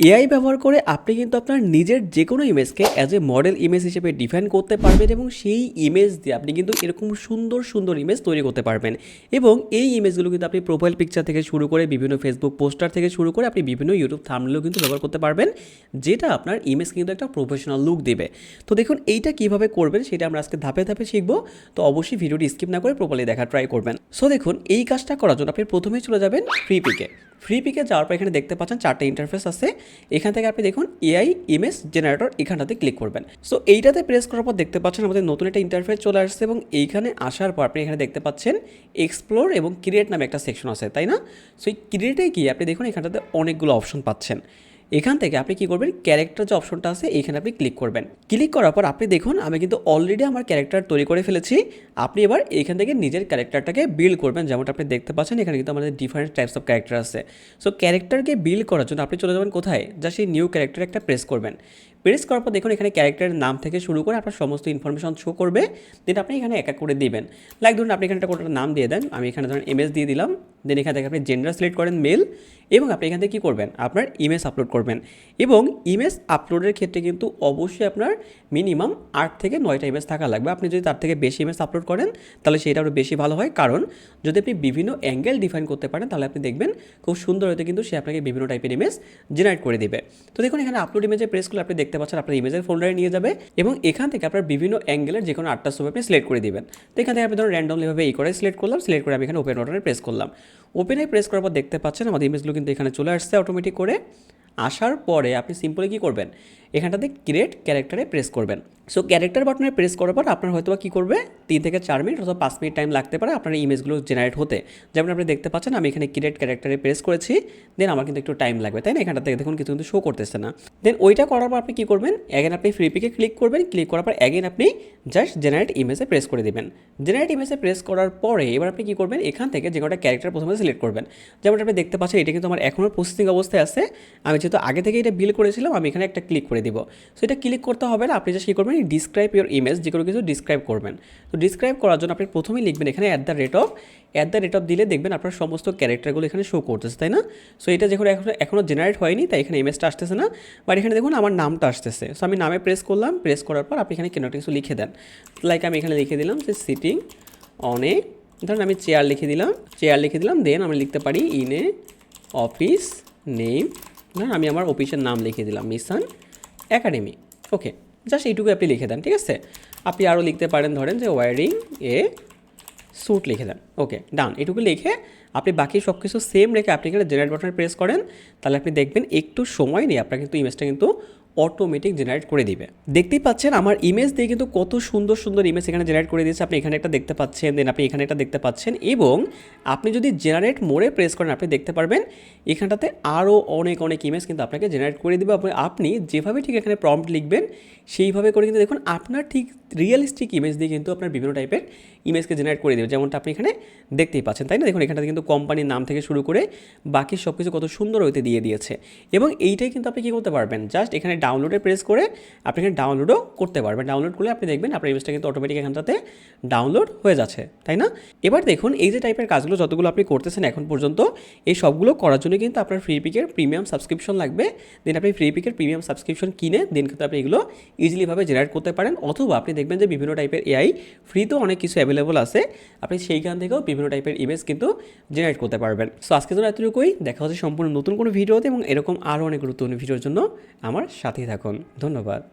AI ব্যবহার করে আপনি কিন্তু আপনার নিজের যে কোনো ইমেজকে অ্যাজ এ মডেল ইমেজ হিসেবে ডিফাইন করতে পারবেন এবং সেই ইমেজ দিয়ে আপনি কিন্তু এরকম সুন্দর সুন্দর ইমেজ তৈরি করতে পারবেন। এবং এই ইমেজগুলো কিন্তু আপনি প্রোফাইল পিকচার থেকে শুরু করে বিভিন্ন ফেসবুক পোস্টার থেকে শুরু করে আপনি বিভিন্ন ইউটিউব থামলেও কিন্তু ব্যবহার করতে পারবেন, যেটা আপনার ইমেজ কিন্তু একটা প্রফেশনাল লুক দেবে। তো দেখুন, এইটা কীভাবে করবেন সেটা আমরা আজকে ধাপে ধাপে শিখব। তো অবশ্যই ভিডিওটি স্কিপ না করে প্রপারলি দেখা ট্রাই করবেন। সো দেখুন, এই কাজটা করার জন্য আপনি প্রথমেই চলে যাবেন ফ্রি পিকে ফ্রি পিকে যাওয়ার পর এখানে দেখতে পাচ্ছেন চারটে ইন্টারফেস আছে। এখান থেকে আপনি দেখুন এআই ইমেজ জেনারেটর এখানটাতে ক্লিক করবেন। সো এইটাতে প্রেস করার পর দেখতে পাচ্ছেন আমাদের নতুন একটা ইন্টারফেস চলে আসছে এবং এইখানে আসার পর আপনি এখানে দেখতে পাচ্ছেন এক্সপ্লোর এবং ক্রিয়েট নামে একটা সেকশন আছে, তাই না? সো এই ক্রিয়েটে গিয়ে আপনি দেখুন এখানটাতে অনেকগুলো অপশন পাচ্ছেন। এখান থেকে আপনি কি করবেন? ক্যারেক্টার যে অপশনটা আছে এখানে আপনি ক্লিক করবেন। ক্লিক করার পর আপনি দেখুন, আমি কিন্তু অলরেডি আমার ক্যারেক্টার তৈরি করে ফেলেছি। আপনি এবার এখান থেকে নিজের ক্যারেক্টারটাকে বিল্ড করবেন, যেমনটা আপনি দেখতে পাচ্ছেন, এখানে কিন্তু আমাদের ডিফারেন্ট টাইপস অফ ক্যারেক্টার আছে। সো ক্যারেক্টারকে বিল্ড করার জন্য আপনি চলে যাবেন কোথায়? যা সেই নিউ ক্যারেক্টার একটা প্রেস করবেন। প্রেস করার পর দেখুন এখানে ক্যারেক্টারের নাম থেকে শুরু করে আপনার সমস্ত ইনফরমেশন শো করবে। দেন আপনি এখানে এক এক করে দিবেন। লাইক ধরুন আপনি এখানে একটা কোনোটা নাম দিয়ে দেন, আমি এখানে ধরুন এমএস দিয়ে দিলাম। দেন এখান থেকে আপনি জেন্ডার সিলেক্ট করেন মেল এবং আপনি এখান থেকে কী করবেন? আপনার ইমেজ আপলোড করবেন। এবং ইমেজ আপলোডের ক্ষেত্রে কিন্তু অবশ্যই আপনার মিনিমাম আট থেকে নয়টা ইমেজ থাকা লাগবে। আপনি যদি তার থেকে বেশি ইমেজ আপলোড করেন, তাহলে সেটা আরও বেশি ভালো হয়। কারণ যদি আপনি বিভিন্ন অ্যাঙ্গেল ডিফাইন করতে পারেন, তাহলে আপনি দেখবেন খুব সুন্দর হতে কিন্তু সে আপনাকে বিভিন্ন টাইপের ইমেজ জেনারেট করে দেবে। তো দেখুন এখানে আপলোড ইমেজে প্রেস করলে আপনি দেখতে পাচ্ছেন, আপনার ইমেজের ফোল্ডারে নিয়ে যাবে এবং এখান থেকে আপনার বিভিন্ন অ্যাঙ্গেলের যে কোনো আটটা ছবি আপনি সিলেক্ট করে দিবেন। তো এখান থেকে আপনি ধরুন র্যান্ডমলিভাবে এই করে সিলেক্ট করলাম সিলেক্ট করে আমি এখানে ওপেন অর্ডারে প্রেস করলাম। ওপেনে প্রেস করার পর দেখতে পাচ্ছেন, আমাদের ইমেজগুলো কিন্তু এখানে চলে আসছে অটোমেটিক করে। আসার পরে আপনি সিম্পলি কী করবেন? এখানটাতে ক্রিয়েট ক্যারেক্টারে প্রেস করবেন। সো ক্যারেক্টার বাটনে প্রেস করার পর আপনার হয়তো কী করবে? তিন থেকে চার মিনিট অথবা পাঁচ মিনিট টাইম লাগতে পারে আপনার ইমেজগুলো জেনারেট হতে। যেমন আপনি দেখতে পাচ্ছেন, আমি এখানে ক্রিয়েট ক্যারেক্টারে প্রেস করেছি দেন আমার কিন্তু একটু টাইম লাগবে, তাই না? এখানটাতে দেখুন কিছু কিন্তু শো করতেছে না। দেন ওইটা করার পর আপনি কী করবেন? অ্যাগেন আপনি ফ্রি পিকে ক্লিক করবেন ক্লিক করার পর অ্যাগেন আপনি জাস্ট জেনারেট ইমেজে প্রেস করে দেবেন। জেনারেট ইমেজে প্রেস করার পরে এবার আপনি কী করবেন? এখান থেকে যে কটা ক্যারেক্টার প্রথমে সিলেক্ট করবেন। যেমন আপনি দেখতে পাচ্ছেন, এটা কিন্তু আমার এখনও প্রসেসিং অবস্থায় আছে। আমি যেহেতু আগে থেকে এটা বিল করেছিলাম, আমি এখানে একটা ক্লিক করে দিব। সো এটা ক্লিক করতে হবে না, আপনি জাস্ট কী করবেন ডিসক্রাইব ইউর ইমেজ যে কোনো কিছু ডিসক্রাইব করবেন। তো ডিসক্রাইব করার জন্য আপনি প্রথমেই লিখবেন এখানে at the rate of at the rate of দিলে দেখবেন আপনার সমস্ত ক্যারেক্টারগুলো এখানে শো করতেছে, তাই না? সো এটা যখন এখন এখনও জেনারেট হয়নি, তাই এখানে ইমেজটা আসতেছে না। বাট এখানে দেখুন আমার নামটা আসতেছে। সো আমি নামে প্রেস করলাম প্রেস করার পর আপনি এখানে কেন কিছু লিখে দেন। লাইক আমি এখানে লিখে দিলাম যে সিটিং অন ধরুন আমি চেয়ার লিখে দিলাম চেয়ার লিখে দিলাম দেন আমি লিখতে পারি ইন এ অফিস নেম ধরুন আমি আমার অফিসের নাম লিখে দিলাম মিশন একাডেমি ওকে জাস্ট এইটুকু আপনি লিখে দেন, ঠিক আছে? আপনি আরও লিখতে পারেন, ধরেন যে ওয়ারিং এ স্যুট লিখে দেন। ওকে ডান এটুকু লিখে আপনি বাকি সব কিছু সেম রেখে আপনি এখানে জেনারেট বাটনে প্রেস করেন, তাহলে আপনি দেখবেন একটু সময় নিয়ে আপনার কিন্তু ইমেজটা কিন্তু অটোমেটিক জেনারেট করে দিবে। দেখতেই পাচ্ছেন, আমার ইমেজ দিয়ে কিন্তু কত সুন্দর সুন্দর ইমেজ এখানে জেনারেট করে দিয়েছে। আপনি এখানে একটা দেখতে পাচ্ছেন দেন আপনি এখানে একটা দেখতে পাচ্ছেন এবং আপনি যদি জেনারেট মোড়ে প্রেস করেন, আপনি দেখতে পারবেন এখানটাতে আরও অনেক অনেক ইমেজ কিন্তু আপনাকে জেনারেট করে দেবে। আপনি- যেভাবে ঠিক এখানে প্রম্পট লিখবেন, সেইভাবে করে কিন্তু দেখুন আপনার ঠিক রিয়েলিস্টিক ইমেজ দিয়ে কিন্তু আপনার বিভিন্ন টাইপের ইমেজকে জেনারেট করে দেবে। যেমনটা আপনি এখানে দেখতেই পাচ্ছেন, তাই না? দেখুন এখানটাতে কিন্তু কোম্পানির নাম থেকে শুরু করে বাকি সব কিছু কত সুন্দর হইতে দিয়ে দিয়েছে। এবং এইটাই কিন্তু আপনি কী করতে পারবেন? জাস্ট এখানে ডাউনলোডে প্রেস করে আপনি এখানে ডাউনলোডও করতে পারবেন। ডাউনলোড করলে আপনি দেখবেন আপনার ইমেজটা কিন্তু অটোমেটিক এখানটাতে ডাউনলোড হয়ে যাচ্ছে, তাই না? এবার দেখুন এই যে টাইপের কাজগুলো যতগুলো আপনি করতেছেন এখন পর্যন্ত, এই সবগুলো করার জন্য কিন্তু আপনার ফ্রি পিকের প্রিমিয়াম সাবস্ক্রিপশন লাগবে। দেন আপনি ফ্রি পিকের প্রিমিয়াম সাবস্ক্রিপশন কিনে দেন কিন্তু আপনি এগুলো ইজিলিভাবে জেনারেট করতে পারেন। অথবা আপনি দেখবেন যে বিভিন্ন টাইপের এআই ফ্রিতেও অনেক কিছু অ্যাভেলেবল আছে। আপনি সেইখান থেকেও বিভিন্ন টাইপের ইমেজ কিন্তু জেনারেট করতে পারবেন। সো আজকের জন্য এতটুকুই। দেখা হচ্ছে সম্পূর্ণ নতুন কোনো ভিডিওতে এবং এরকম আরও অনেক গুরুত্বপূর্ণ ভিডিওর জন্য আমার সাথেই থাকুন। ধন্যবাদ।